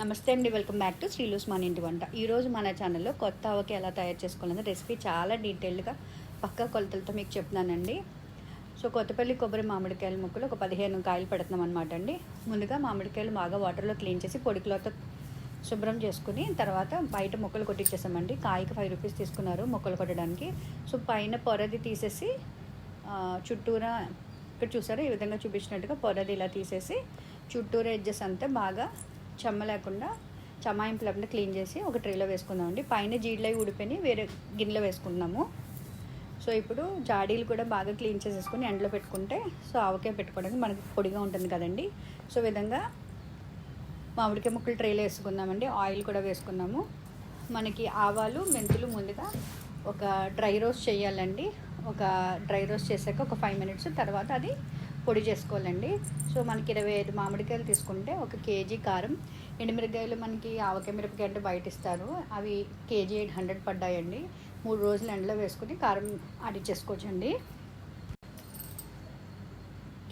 నమస్తే అండి welcome back to శ్రీలూస్ మన ఇంటి వంట. ఈరోజు మన ఛానల్లో కొత్త ఆవకి ఎలా తయారు చేసుకోవాలంటే రెసిపీ చాలా డీటెయిల్డ్గా పక్క కొలతలతో మీకు చెప్తున్నానండి. సో కొత్తపల్లి కొబ్బరి మామిడికాయల ముక్కలు ఒక పదిహేను కాయలు పెడుతున్నాం అనమాట అండి. ముందుగా మామిడికాయలు బాగా వాటర్లో క్లీన్ చేసి పొడి క్లాత్ శుభ్రం చేసుకుని తర్వాత బయట ముక్కలు కొట్టించేసామండి కాయకి ఫైవ్ రూపీస్ తీసుకున్నారు ముక్కలు కొట్టడానికి. సో పైన పొరది తీసేసి చుట్టూరా ఇక్కడ చూసారా? ఈ విధంగా చూపించినట్టుగా పొరది ఇలా తీసేసి చుట్టూరా ఎడ్జెస్ అంతా బాగా చెమ్మ లేకుండా చమాయింపు లేకుండా క్లీన్ చేసి ఒక ట్రేలో వేసుకుందామండి. పైన జీడిలో ఊడిపోయి వేరే గిన్నెలో వేసుకుందాము సో ఇప్పుడు జాడీలు కూడా బాగా క్లీన్ చేసేసుకుని ఎండలో పెట్టుకుంటే సో ఆవకాయ పెట్టుకోవడానికి మనకి పొడిగా ఉంటుంది కదండి. సో విధంగా మామిడికాయ ముక్కలు ట్రేలో వేసుకుందామండి. ఆయిల్ కూడా వేసుకున్నాము మనకి ఆవాలు మెంతులు ముందుగా ఒక డ్రై రోస్ట్ చేయాలండి. ఒక డ్రై రోస్ట్ చేశాక ఒక ఫైవ్ మినిట్స్ తర్వాత అది పొడి చేసుకోవాలండి. సో మనకి ఇరవై ఐదు మామిడికాయలు తీసుకుంటే ఒక కేజీ కారం. ఎండుమిరకాయలు మనకి ఆవకాయ మిరపకాయ అంటే బయట ఇస్తారు. అవి కేజీ ఎయిట్ హండ్రెడ్ పడ్డాయండి. మూడు రోజులు ఎండలో వేసుకుని కారం ఆడిచ్చేసుకోవచ్చండి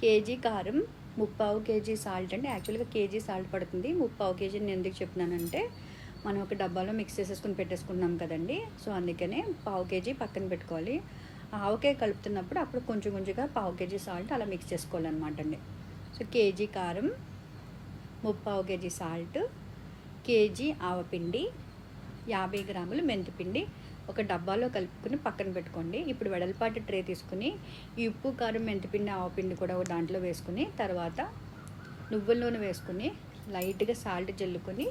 కేజీ కారం ముప్పావు కేజీ సాల్ట్ అండి. యాక్చువల్గా కేజీ సాల్ట్ పడుతుంది. ముప్పావు కేజీ నేను ఎందుకు చెప్తున్నానంటే మనం ఒక డబ్బాలో మిక్స్ చేసేసుకుని పెట్టేసుకున్నాం కదండి. సో అందుకనే పావు కేజీ పక్కన పెట్టుకోవాలి. ఆవకాయ కలుపుతున్నప్పుడు అప్పుడు కొంచెం కొంచెంగా పావు కేజీ సాల్ట్ అలా మిక్స్ చేసుకోవాలన్నమాట అండి. సో కేజీ కారం ముప్పావు కేజీ సాల్ట్ కేజీ ఆవపిండి యాభై గ్రాములు మెంతిపిండి ఒక డబ్బాలో కలుపుకుని పక్కన పెట్టుకోండి. ఇప్పుడు వెడల్పాటి ట్రే తీసుకుని ఈ ఉప్పు కారం మెంతిపిండి ఆవపిండి కూడా ఒక దాంట్లో వేసుకుని తర్వాత నువ్వుల నూనె వేసుకుని లైట్గా సాల్ట్ జల్లుకొని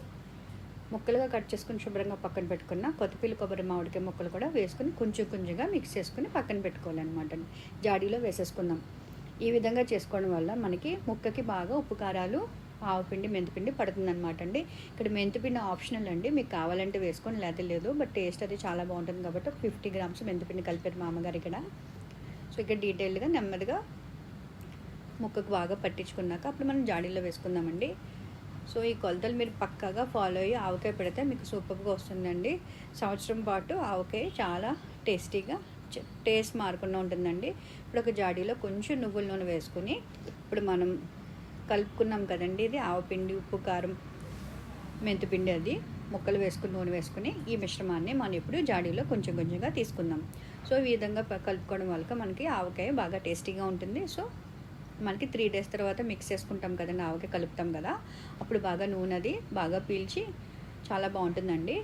ముక్కలుగా కట్ చేసుకుని శుభ్రంగా పక్కన పెట్టుకున్న కొత్తపల్లి కొబ్బరి మామిడికాయ ముక్కలు కూడా వేసుకుని కొంచెం కొంచెంగా మిక్స్ చేసుకుని పక్కన పెట్టుకోవాలన్నమాట. జాడీలో వేసేసుకుందాం. ఈ విధంగా చేసుకోవడం వల్ల మనకి ముక్కకి బాగా ఉప్పు కారాలు ఆవపిండి మెంతిపిండి పడుతుందన్నమాట అండి. ఇక్కడ మెంతిపిండి ఆప్షనల్ అండి. మీకు కావాలంటే వేసుకొని లేకపోతే లేదు. బట్ టేస్ట్ అది చాలా బాగుంటుంది కాబట్టి ఒక ఫిఫ్టీ గ్రామ్స్ మెంతిపిండి కలిపారు మా అమ్మగారు ఇక్కడ. సో ఇక్కడ డీటెయిల్గా నెమ్మదిగా ముక్కకు బాగా పట్టించుకున్నాక అప్పుడు మనం జాడీలో వేసుకుందామండి. సో ఈ కొలతలు మీరు పక్కాగా ఫాలో అయ్యి ఆవకాయ పెడితే మీకు సూపర్గా వస్తుందండి. సంవత్సరం పాటు ఆవకాయ చాలా టేస్టీగా టేస్ట్ మారకుండా ఉంటుందండి. ఇప్పుడు ఒక జాడీలో కొంచెం నువ్వుల నూనె వేసుకుని ఇప్పుడు మనం కలుపుకున్నాం కదండి ఇది ఆవపిండి ఉప్పు కారం మెంతిపిండి అది ముక్కలు వేసుకుని నూనె వేసుకుని ఈ మిశ్రమాన్ని మనం ఇప్పుడు జాడీలో కొంచెం కొంచెంగా తీసుకుందాం. సో ఈ విధంగా కలుపుకోవడం వల్ల మనకి ఆవకాయ బాగా టేస్టీగా ఉంటుంది. సో మనకి త్రీ డేస్ తర్వాత మిక్స్ చేసుకుంటాం కదండి ఆవకాయ కలుపుతాం కదా అప్పుడు బాగా నూనె అది బాగా పీల్చి చాలా బాగుంటుందండి.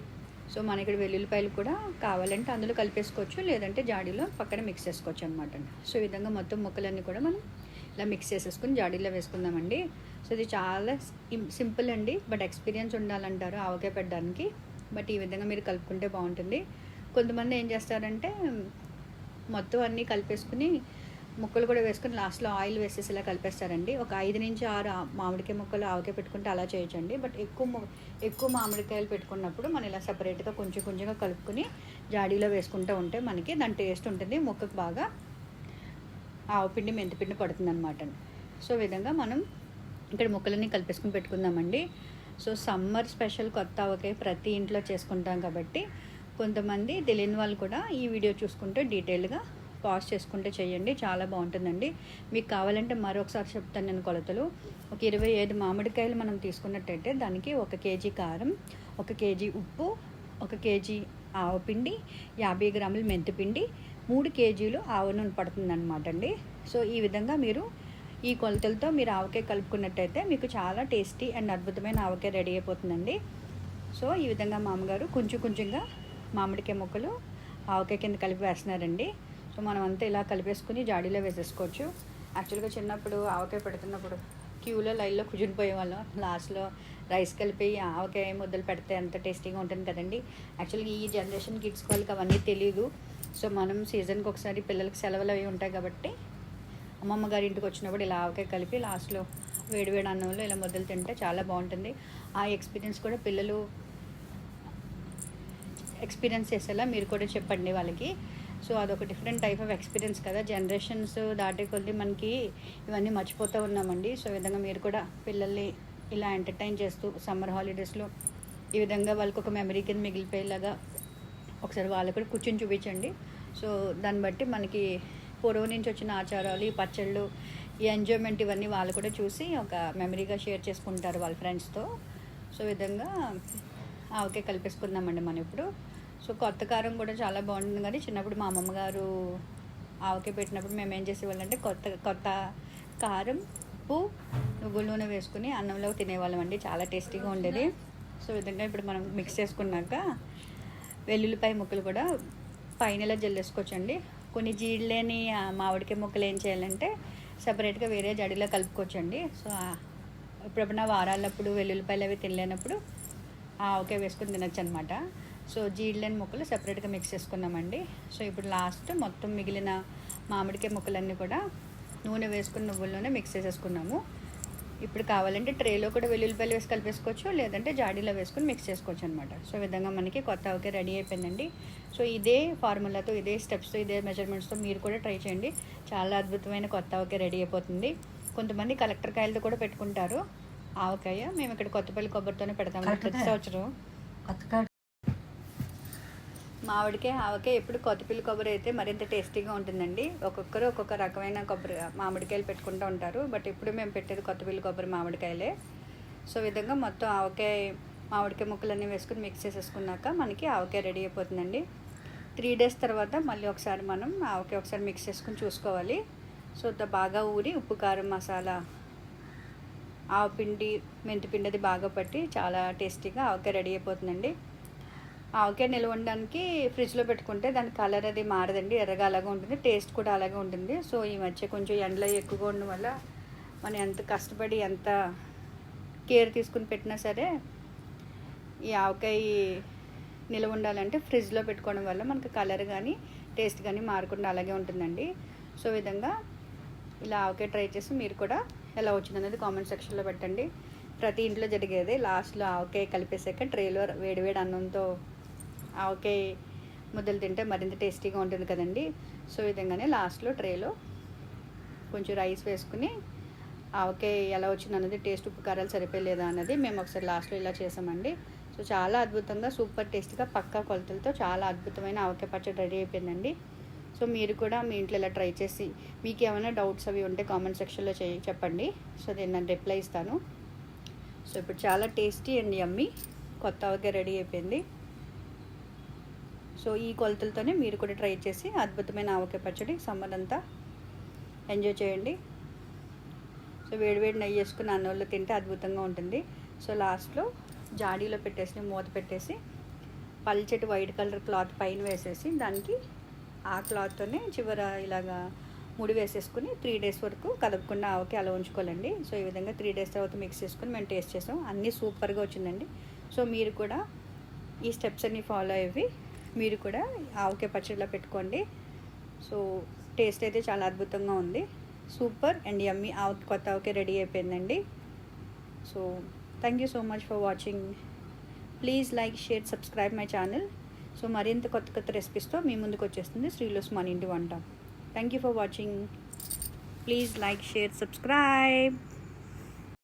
సో మన ఇక్కడ వెల్లుల్లిపాయలు కూడా కావాలంటే అందులో కలిపేసుకోవచ్చు లేదంటే జాడీలో పక్కన మిక్స్ చేసుకోవచ్చు అనమాట సో ఈ విధంగా మొత్తం ముక్కలన్నీ కూడా మనం ఇలా మిక్స్ చేసేసుకుని జాడీలో వేసుకుందామండి. సో ఇది చాలా సింపుల్ అండి బట్ ఎక్స్పీరియన్స్ ఉండాలంటారు ఆవకాయ పెట్టడానికి. బట్ ఈ విధంగా మీరు కలుపుకుంటే బాగుంటుంది. కొంతమంది ఏం చేస్తారంటే మొత్తం అన్నీ కలిపేసుకుని ముక్కలు కూడా వేసుకుని లాస్ట్లో ఆయిల్ వేసేసి ఇలా కలిపేస్తారండి. ఒక ఐదు నుంచి ఆరు మామిడికాయ ముక్కలు ఆవకాయ పెట్టుకుంటే అలా చేయొచ్చండి. బట్ ఎక్కువ ఎక్కువ మామిడికాయలు పెట్టుకున్నప్పుడు మనం ఇలా సపరేట్గా కొంచెం కొంచెంగా కలుపుకొని జాడీలో వేసుకుంటూ ఉంటే మనకి దాని టేస్ట్ ఉంటుంది. ముక్కకు బాగా ఆవపిండి మెంతిపిండి పడుతుంది అనమాట సో విధంగా మనం ఇక్కడ ముక్కలన్నీ కలిపేసుకుని పెట్టుకుందామండి. సో సమ్మర్ స్పెషల్ కొత్త ఆవకాయ ప్రతి ఇంట్లో చేసుకుంటాం కాబట్టి కొంతమంది తెలియని వాళ్ళు కూడా ఈ వీడియో చూసుకుంటే డీటెయిల్గా పాజ్ చేసుకుంటే చేయండి. చాలా బాగుంటుందండి. మీకు కావాలంటే మరొకసారి చెప్తాను నేను కొలతలు. ఒక ఇరవై ఐదు మామిడికాయలు మనం తీసుకున్నట్టయితే దానికి ఒక కేజీ కారం ఒక కేజీ ఉప్పు ఒక కేజీ ఆవపిండి యాభై గ్రాములు మెంతిపిండి మూడు కేజీలు ఆవ నూనె పడుతుందన్నమాట అండి. సో ఈ విధంగా మీరు ఈ కొలతలతో మీరు ఆవకాయ కలుపుకున్నట్టయితే మీకు చాలా టేస్టీ అండ్ అద్భుతమైన ఆవకాయ రెడీ అయిపోతుందండి. సో ఈ విధంగా మామగారు కొంచెం కొంచెంగా మామిడికాయ ముక్కలు ఆవకాయ కింద కలిపి వేస్తున్నారండి. సో మనం అంతా ఇలా కలిపేసుకుని జాడీలో వేసేసుకోవచ్చు. యాక్చువల్గా చిన్నప్పుడు ఆవకాయ పెడుతున్నప్పుడు క్యూలో లైన్లో కుజునిపోయే వాళ్ళం లాస్ట్లో రైస్ కలిపి ఆవకాయ ముద్దలు పెడితే ఎంత టేస్టీగా ఉంటుంది కదండి. యాక్చువల్గా ఈ జనరేషన్ కిడ్స్ వాళ్ళకి అవన్నీ తెలియదు సో మనం సీజన్కి ఒకసారి పిల్లలకి సెలవులు అవి ఉంటాయి కాబట్టి అమ్మమ్మ గారి ఇంటికి వచ్చినప్పుడు ఇలా ఆవకాయ కలిపి లాస్ట్లో వేడివేడి అన్నంలో ఇలా ముద్దలు తింటే చాలా బాగుంటుంది. ఆ ఎక్స్పీరియన్స్ కూడా పిల్లలు ఎక్స్పీరియన్స్ చేసేలా మీరు కూడా చెప్పండి వాళ్ళకి. సో అదొక డిఫరెంట్ టైప్ ఆఫ్ ఎక్స్పీరియన్స్ కదా. జనరేషన్స్ దాటే కొద్దీ మనకి ఇవన్నీ మర్చిపోతూ ఉన్నామండి. సో విధంగా మీరు కూడా పిల్లల్ని ఇలా ఎంటర్టైన్ చేస్తూ సమ్మర్ హాలిడేస్లో ఈ విధంగా వాళ్ళకి ఒక మెమరీ కింద మిగిలిపోయేలాగా ఒకసారి వాళ్ళు కూడా కూర్చొని చూపించండి. సో దాన్ని బట్టి మనకి పూర్వం నుంచి వచ్చిన ఆచారాలు ఈ పచ్చళ్ళు ఈ ఎంజాయ్మెంట్ ఇవన్నీ వాళ్ళు కూడా చూసి ఒక మెమరీగా షేర్ చేసుకుంటారు వాళ్ళ ఫ్రెండ్స్తో సో ఈ విధంగా ఓకే కలిపేసుకుందామండి మనం ఇప్పుడు. సో కొత్త కారం కూడా చాలా బాగుంటుంది కానీ చిన్నప్పుడు మా అమ్మమ్మ గారు ఆవకాయ పెట్టినప్పుడు మేము ఏం చేసేవాళ్ళంటే కొత్త కొత్త కారం ఉప్పు నువ్వుల నూనె వేసుకుని అన్నంలో తినేవాళ్ళం అండి. చాలా టేస్టీగా ఉండేది. సో విధంగా ఇప్పుడు మనం మిక్స్ చేసుకున్నాక వెల్లుల్లిపాయ ముక్కలు కూడా పైన ఇలా జల్లేసుకోవచ్చండి. కొన్ని జీడిలేని మామిడికాయ ముక్కలు ఏం చేయాలంటే సపరేట్గా వేరే జడిలో కలుపుకోవచ్చండి. సో ఆ- వారాలప్పుడు వెల్లుల్లిపాయలు అవి తినలేనప్పుడు ఆవకాయ వేసుకుని తినచ్చు అనమాట సో జీడిలేని ముక్కలు సపరేట్గా మిక్స్ చేసుకున్నామండి సో ఇప్పుడు లాస్ట్ మొత్తం మిగిలిన మామిడికాయ ముక్కలన్నీ కూడా నూనె వేసుకుని నువ్వుల్లోనే మిక్స్ చేసేసుకున్నాము. ఇప్పుడు కావాలంటే ట్రేలో కూడా వెల్లుల్లిపాయలు వేసి కలిపేసుకోవచ్చు లేదంటే జాడీలో వేసుకొని మిక్స్ చేసుకోవచ్చు అనమాట సో విధంగా మనకి కొత్త ఆవకాయ రెడీ అయిపోయిందండి. సో ఇదే ఫార్ములాతో ఇదే స్టెప్స్తో ఇదే మెజర్మెంట్స్తో మీరు కూడా ట్రై చేయండి. చాలా అద్భుతమైన కొత్త ఆవకాయ రెడీ అయిపోతుంది. కొంతమంది కలెక్టర్ కాయలతో కూడా పెట్టుకుంటారు. ఆవకాయ మేము ఇక్కడ కొత్తపల్లి కొబ్బరితోనే పెడతాము. ప్రతి? సంవత్సరం. మామిడికాయ ఆవకాయ ఎప్పుడు కొత్తపిల్లి కొబ్బరి అయితే మరింత టేస్టీగా ఉంటుందండి. ఒక్కొక్కరు ఒక్కొక్క రకమైన కొబ్బరి మామిడికాయలు పెట్టుకుంటూ ఉంటారు. బట్ ఇప్పుడు మేము పెట్టేది కొత్తపిల్లి కొబ్బరి మామిడికాయలే. సో విధంగా మొత్తం ఆవకాయ మామిడికాయ ముక్కలన్నీ వేసుకుని మిక్స్ చేసేసుకున్నాక మనకి ఆవకాయ రెడీ అయిపోతుందండి. త్రీ డేస్ తర్వాత మళ్ళీ ఒకసారి మనం ఆవకాయ ఒకసారి మిక్స్ చేసుకుని చూసుకోవాలి. సో బాగా ఊరి ఉప్పు కారం మసాలా ఆవపిండి మెంతిపిండి అది బాగా పట్టి చాలా టేస్టీగా ఆవకాయ రెడీ అయిపోతుందండి. ఆవకాయ నిల్వ ఉండడానికి ఫ్రిడ్జ్లో పెట్టుకుంటే దాని కలర్ అది మారదండి ఎర్రగా అలాగే ఉంటుంది టేస్ట్ కూడా అలాగే ఉంటుంది. సో ఈ మధ్య కొంచెం ఎండలో ఎక్కువగా ఉండడం వల్ల మనం ఎంత కష్టపడి ఎంత కేర్ తీసుకుని పెట్టినా సరే ఈ ఆవకాయ నిల్వ ఉండాలంటే ఫ్రిడ్జ్లో పెట్టుకోవడం వల్ల మనకు కలర్ కానీ టేస్ట్ కానీ మారకుండా అలాగే ఉంటుందండి. సో ఈ విధంగా ఇలా ఆవకాయ ట్రై చేసి మీరు కూడా ఎలా వచ్చిందనేది కామెంట్ సెక్షన్లో పెట్టండి. ప్రతి ఇంట్లో జరిగేది లాస్ట్లో ఆవకాయ కలిపేసాక ట్రేలో వేడివేడి అన్నంతో ఆవకాయ ముద్దలు తింటే మరింత టేస్టీగా ఉంటుంది కదండి. సో విధంగానే లాస్ట్లో ట్రేలో కొంచెం రైస్ వేసుకుని ఆవకాయ ఎలా వచ్చింది అన్నది టేస్ట్ ఉప్పు కారాలు సరిపోలేదా అన్నది మేము ఒకసారి లాస్ట్లో ఇలా చేసామండి. సో చాలా అద్భుతంగా సూపర్ టేస్ట్గా పక్కా కొలతలతో చాలా అద్భుతమైన ఆవకాయ పచ్చడి రెడీ అయిపోయిందండి. సో మీరు కూడా మీ ఇంట్లో ఇలా ట్రై చేసి మీకు ఏమైనా డౌట్స్ అవి ఉంటే కామెంట్ సెక్షన్లో చే చెప్పండి. సో నేను నేను రిప్లై ఇస్తాను. సో ఇప్పుడు చాలా టేస్టీ అండ్ యమ్మీ కొత్త ఆవకాయ రెడీ అయిపోయింది. సో ఈ కొలతలతోనే మీరు కూడా ట్రై చేసి అద్భుతమైన ఆవకాయ పచ్చడి సమ్మర్ అంతా ఎంజాయ్ చేయండి. సో వేడివేడి నెయ్యి వేసుకుని అన్నంలో తింటే అద్భుతంగా ఉంటుంది. సో లాస్ట్లో జాడీలో పెట్టేసి మూత పెట్టేసి పల్చటి వైట్ కలర్ క్లాత్ పైన వేసేసి దానికి ఆ క్లాత్తోనే చివర ఇలాగా ముడి వేసేసుకుని త్రీ డేస్ వరకు కదపకుండా ఆవకి అలా ఉంచుకోవాలండి. సో ఈ విధంగా త్రీ డేస్ తర్వాత మిక్స్ చేసుకుని మేము టేస్ట్ చేసాం. అన్నీ సూపర్గా వచ్చిందండి. సో మీరు కూడా ఈ స్టెప్స్ అన్ని ఫాలో అయ్యి మీరు కూడా ఆవకాయ పచ్చడిలో పెట్టుకోండి. సో టేస్ట్ అయితే చాలా అద్భుతంగా ఉంది. సూపర్ అండ్ యమ్మీ ఆవ కొత్త ఆవకాయ రెడీ అయిపోయిందండి. So thank you so much for watching. Please like share subscribe my channel. So మరింత కొత్త కొత్త రెసిపీస్తో మీ ముందుకు వచ్చేస్తుంది శ్రీలోస్ మన ఇంటి వంట. Thank you for watching. Please like share subscribe.